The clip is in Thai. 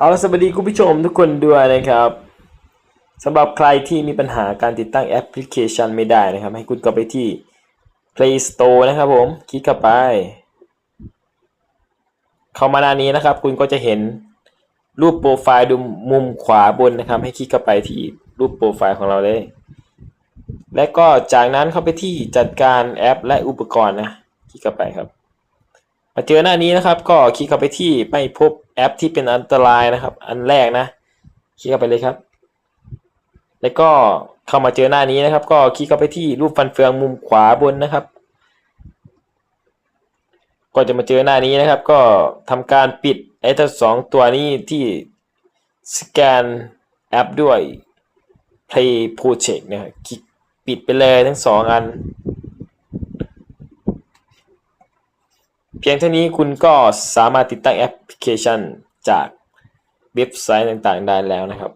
เอาละสวัสดีคุณผู้ชมทุกคนด้วยนะครับสำหรับใครที่มีปัญหาการติดตั้งแอปพลิเคชันไม่ได้นะครับ ให้คุณก็ไปที่ Play Store นะครับผม คลิกเข้าไป เข้ามาหน้านี้นะครับ คุณก็จะเห็นรูปโปรไฟล์ดูมุมขวาบนนะครับ ให้คลิกเข้าไปที่รูปโปรไฟล์ของเราเลย และก็จากนั้นเข้าไปที่จัดการแอปและอุปกรณ์นะ คลิกเข้าไปครับ มาเจอหน้านี้นะครับ ก็คลิกเข้าไปที่ไม่พบ แอปที่เป็นอันตรายนะครับ อันแรกนะ คลิกเข้าไปเลยครับ แล้วก็เข้ามาเจอหน้านี้นะครับ ก็คลิกเข้าไปที่รูปฟันเฟืองมุมขวาบนนะครับ ก็จะมาเจอหน้านี้นะครับ ก็ทำการปิดไอ้ทั้งสองตัวนี้ที่สแกนแอปด้วย Play Project นะครับคลิกปิดไปเลยทั้งสองอัน เพียงเท่านี้คุณก็สามารถติดตั้งแอปพลิเคชันจากเว็บไซต์ต่างๆได้แล้วนะครับ